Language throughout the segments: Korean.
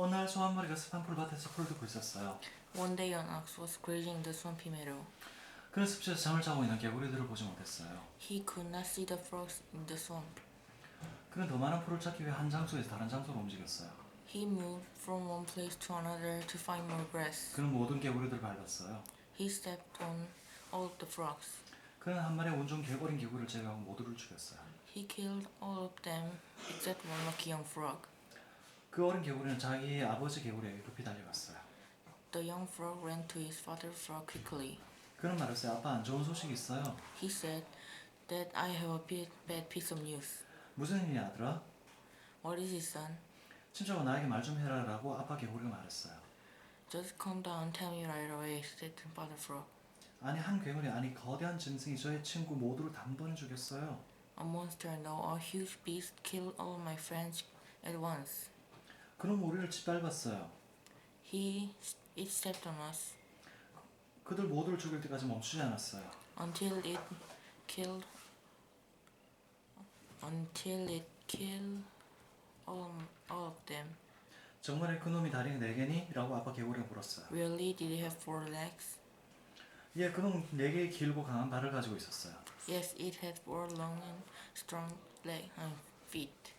어느 날 소 한 마리가 습한 풀밭에서 풀을 듣고 있었어요. One day an ox was grazing the swampy meadow. 그는 습지에서 잠을 자고 있는 개구리들을 보지 못했어요. He could not see the frogs in the swamp. 그는 더 많은 풀을 찾기 위해 한 장소에서 다른 장소로 움직였어요. He moved from one place to another to find more grass. 그는 모든 개구리들을 밟았어요. He stepped on all of the frogs. 그는 한 마리의 온종 개버린 개구리를 제외하고 모두를 죽였어요. He killed all of them except one lucky young frog. 그 어린 개구리는 자기의 아버지 개구리에게 급히 달려갔어요. The young frog ran to his father frog quickly. 그는 말했어요. 아빠 안 좋은 소식이 있어요. He said that I have a bit bad piece of news. 무슨 일이야 아들아? What is it, son? 친척아 나에게 말 좀 해라라고 아빠 개구리가 말했어요. Just calm down, tell me right away, said the father frog. 아니 한 괴물이 아니 거대한 짐승이 저의 친구 모두를 단번에 죽였어요. A monster, no, a huge beast killed all my friends at once. 그럼 우리를 짓밟았어요. He it stepped on us 그들 모두를 죽일 때까지 멈추지 않았어요. until it killed until it killed all, all of them. 정말에 그놈이 다리가 네 개니? 라고 아빠 개구리가 물었어요. Really, did it have four legs? 예, 그놈 네 개의 길고 강한 발을 가지고 있었어요. Yes, it had four long and strong leg and feet.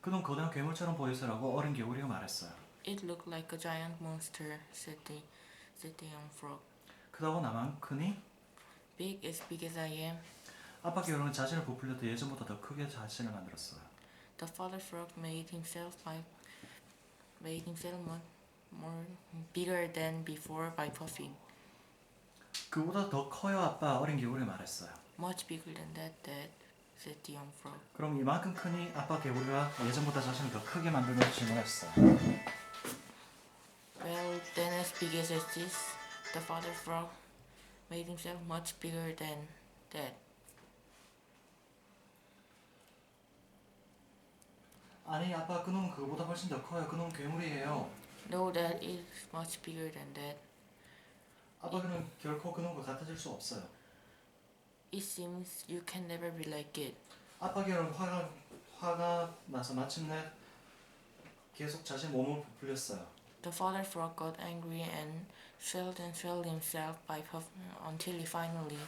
그놈 거대한 괴물처럼 보였어라고 어린 개구리가 말했어요. It looked like a giant monster, said the said the young frog. 크다고 나만 크니? Big as big as I am. 아빠 개구리는 자신을 부풀려 도 예전보다 더 크게 자신을 만들었어요. The father frog made himself by made himself more, more bigger than before by puffing. 그보다 더 커요 아빠 어린 개구리가 말했어요. Much bigger than that, Dad, said the young frog. 그럼 이만큼 크니 아빠 개구리가 예전보다 자신을 더 크게 만들며 질문했어요. Well, then as big as this, the father frog made himself much bigger than that. 아니 아빠 그놈 그보다 훨씬 더 커요. 그놈 괴물이에요. No, that is much bigger than that. 아빠 그는 결코 그놈과 같아질 수 없어요. It seems you can never be like it. 아빠 개는 화가 화가 나서 마침내 계속 자신 몸을 부풀렸어요. The father frog got angry and swelled and swelled himself by puff until he finally